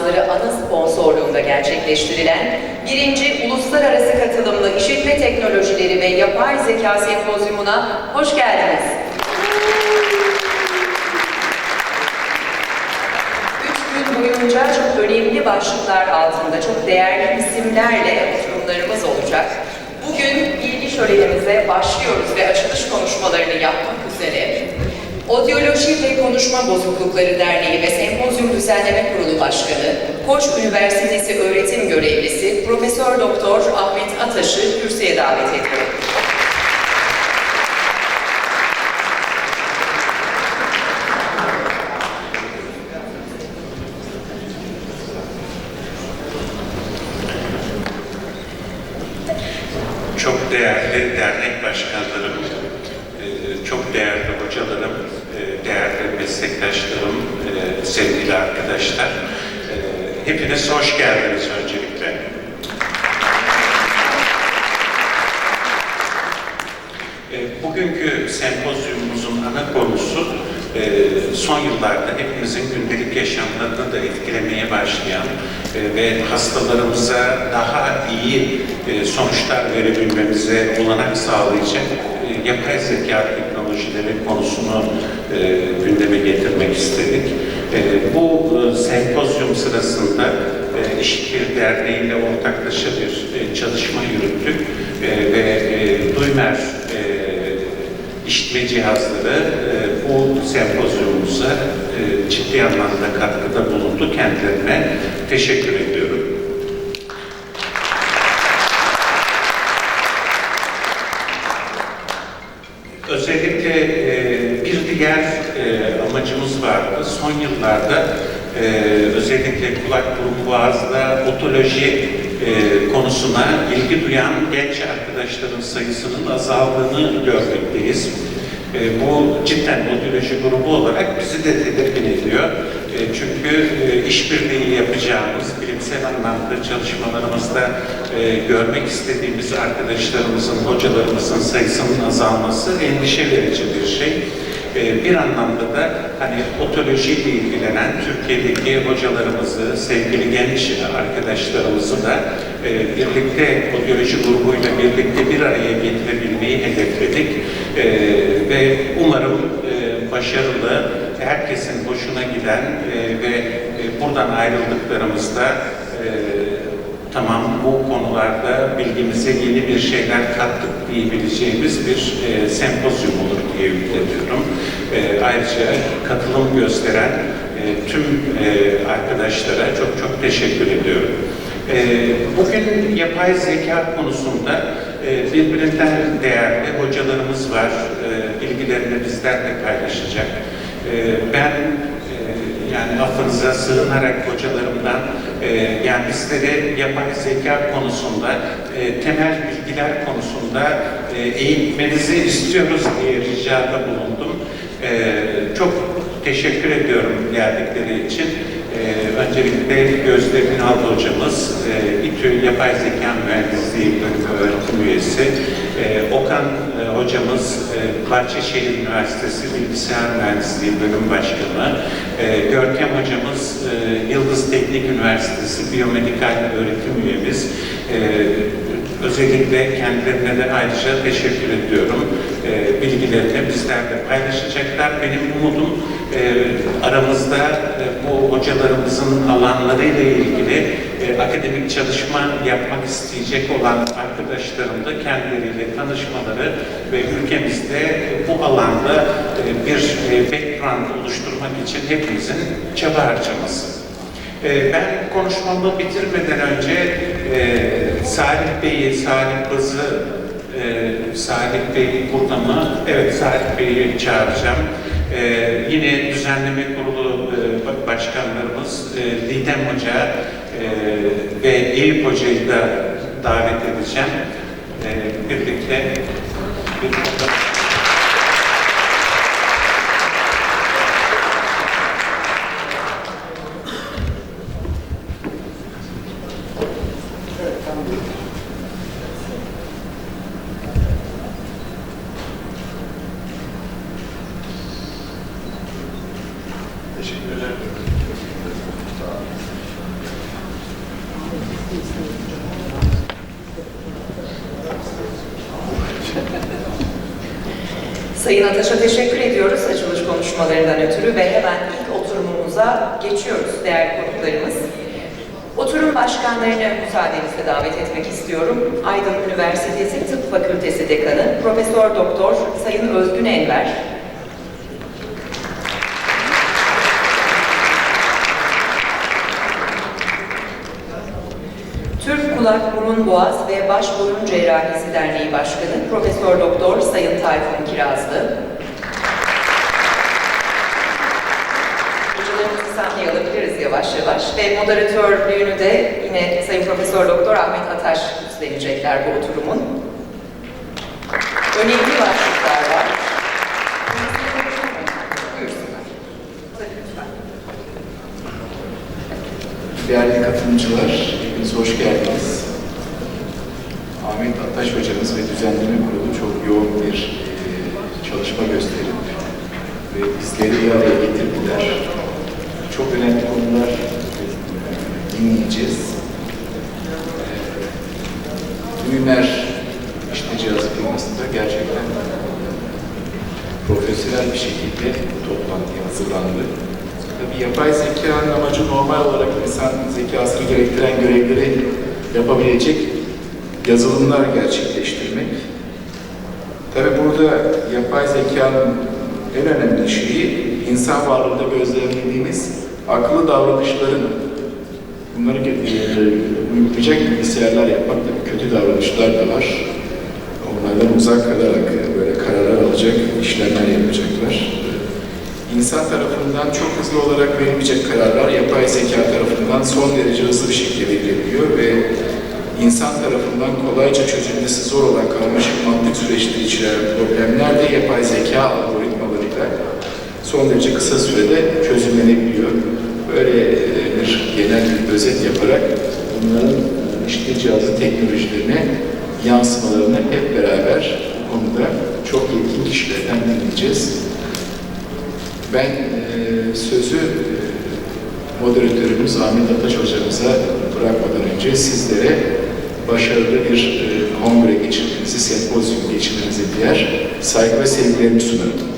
Cihazları ana sponsorluğunda gerçekleştirilen birinci Uluslararası Katılımlı İşitme Teknolojileri ve Yapay Zeka Sempozyumuna hoş geldiniz. Üç gün boyunca çok önemli başlıklar altında çok değerli isimlerle oturumlarımız olacak. Bugün bilgi şölenimize başlıyoruz ve açılış konuşmalarını yapmak üzere Odyoloji ve Konuşma Bozuklukları Derneği ve Sempozyum Düzenleme Kurulu Başkanı, Koç Üniversitesi öğretim görevlisi Profesör Doktor Ahmet Ataş'ı kürsüye davet ediyorum. Çok değerli dernek başkanlarım, e, çok değerli hocalarım, e, değerli meslektaşlarım, e, sevgili arkadaşlar. e, Hoş geldiniz öncelikle. E, Bugünkü sempozyumumuzun ana konusu e, son yıllarda hepimizin gündelik yaşamlarını da etkilemeye başlayan e, ve hastalarımıza daha iyi sonuçlar verebilmemize olanak sağlayacak yapay zeka teknolojileri konusunu gündeme getirmek istedik. E, Bu e, sempozyum sırasında e, İşbir Derneği ile ortaklaşa bir e, çalışma yürüttük ve Duymer işitme cihazları bu sempozyumumuza ciddi anlamda katkıda bulundu. Kendilerine teşekkür ediyorum. Özellikle e, bir diğer e, amacımız vardı. Son yıllarda e, özellikle kulak burun boğazda otoloji e, konusuna ilgi duyan genç arkadaşların sayısının azaldığını görmekteyiz. E, bu cidden otoloji grubu olarak bizi de tedirgin ediyor. E, çünkü e, işbirliği yapacağımız, bilimsel anlamda çalışmalarımızda e, görmek istediğimiz arkadaşlarımızın, hocalarımızın sayısının azalması endişe verici bir şey. E, bir anlamda da hani otolojiyle ilgilenen Türkiye'deki hocalarımızı, sevgili genç arkadaşlarımızı da e, birlikte otoloji grubuyla birlikte bir araya getirebilmeyi hedefledik. E, ve umarım e, başarılı, herkesin hoşuna giden ve buradan ayrıldıklarımızda e, tamam bu konularda bilgimize yeni bir şeyler kattık diyebileceğimiz bir e, sempozyum olur diye ümit ediyorum. E, ayrıca katılım gösteren e, tüm e, arkadaşlara çok çok teşekkür ediyorum. E, bugün yapay zeka konusunda e, birbirinden değerli hocalarımız var. E, bilgilerini bizlerle paylaşacak. E, ben e, yani affınıza sığınarak hocalarımdan e, yani bizlere yapay zeka konusunda e, temel bilgiler konusunda e, eğitmenizi istiyoruz diye ricada bulundum. E, çok teşekkür ediyorum geldikleri için. E, öncelikle Gözde Ünal hocamız, e, İTÜ Yapay Zeka Mühendisliği Bölümü öğretim üyesi, e, Okan e, hocamız e, Bahçeşehir Üniversitesi Bilgisayar Mühendisliği Bölüm Başkanı, e, Görkem hocamız Teknik Üniversitesi Biyomedikal Öğretim Üyemiz. E, özellikle kendilerine de ayrıca teşekkür ediyorum. E, bilgilerini bizlerle paylaşacaklar. Benim umudum e, aramızda e, bu hocalarımızın alanlarıyla ilgili e, akademik çalışma yapmak isteyecek olan arkadaşlarım da kendileriyle tanışmaları ve ülkemizde bu alanda bir background oluşturmak için hepimizin çaba harcaması. E, Ben konuşmamı bitirmeden önce e, Salih Bey'i, Salih Bazı, e, Salih Bey burada mı? Evet, Salih Bey'i çağıracağım. E, yine düzenleme kurulu e, başkanlarımız e, Didem Hoca e, ve Eyüp Hoca'yı da davet edeceğim. E, birlikte bir Sayın Ataş'a teşekkür ediyoruz açılış konuşmalarından ötürü ve hemen ilk oturumumuza geçiyoruz değerli konuklarımız. Oturum başkanlarını müsaadenizle davet etmek istiyorum. Aydın Üniversitesi Tıp Fakültesi Dekanı Profesör Doktor Sayın Özgün Enver, Türk Kulak Burun Boğaz ve Baş Burun Cerrahisi Derneği Başkanı Profesör Doktor Sayın Tayfun Kirazlı. Hocalarımızı sahneye alabiliriz yavaş yavaş ve moderatörlüğünü de yine Sayın Profesör Doktor Ahmet Ataş üstlenecekler bu oturumun. Önemli başlıklar var. Değerli katılımcılar, hepiniz hoş geldiniz. Ahmet Attaş hocamız ve düzenleme kurulu çok yoğun bir e, çalışma gösterip ve bizleri bir araya getirdiler. Çok önemli konular e, dinleyeceğiz. E, Ümer işte cihazı firmasında gerçekten profesyonel bir şekilde bu toplantıya hazırlandı. Tabii yapay zekanın amacı normal olarak insan zekasını gerektiren görevleri yapabilecek yazılımlar gerçekleştirmek. Tabii burada yapay zekanın en önemli şeyi insan varlığında gözlemlediğimiz akıllı davranışların bunları e, uygulayacak bilgisayarlar yapmak tabii kötü davranışlar da var. Onlardan uzak kalarak böyle kararlar alacak işlemler yapacaklar. İnsan tarafından çok hızlı olarak verilecek kararlar yapay zeka tarafından son derece hızlı bir şekilde verilebiliyor ve insan tarafından kolayca çözülmesi zor olan karmaşık mantık süreçleri içeren problemler de yapay zeka algoritmalarıyla son derece kısa sürede çözümlenebiliyor. Böyle e, bir genel bir özet yaparak bunların işte cihazı teknolojilerine yansımalarını hep beraber konuda çok yetkin kişilerden dinleyeceğiz. Ben e, sözü e, moderatörümüz Ahmet Ataş hocamıza bırakmadan önce sizlere başarılı bir e, kongre geçirmenizi, sempozyum geçirmenizi diğer saygı ve sevgilerimi sunarım.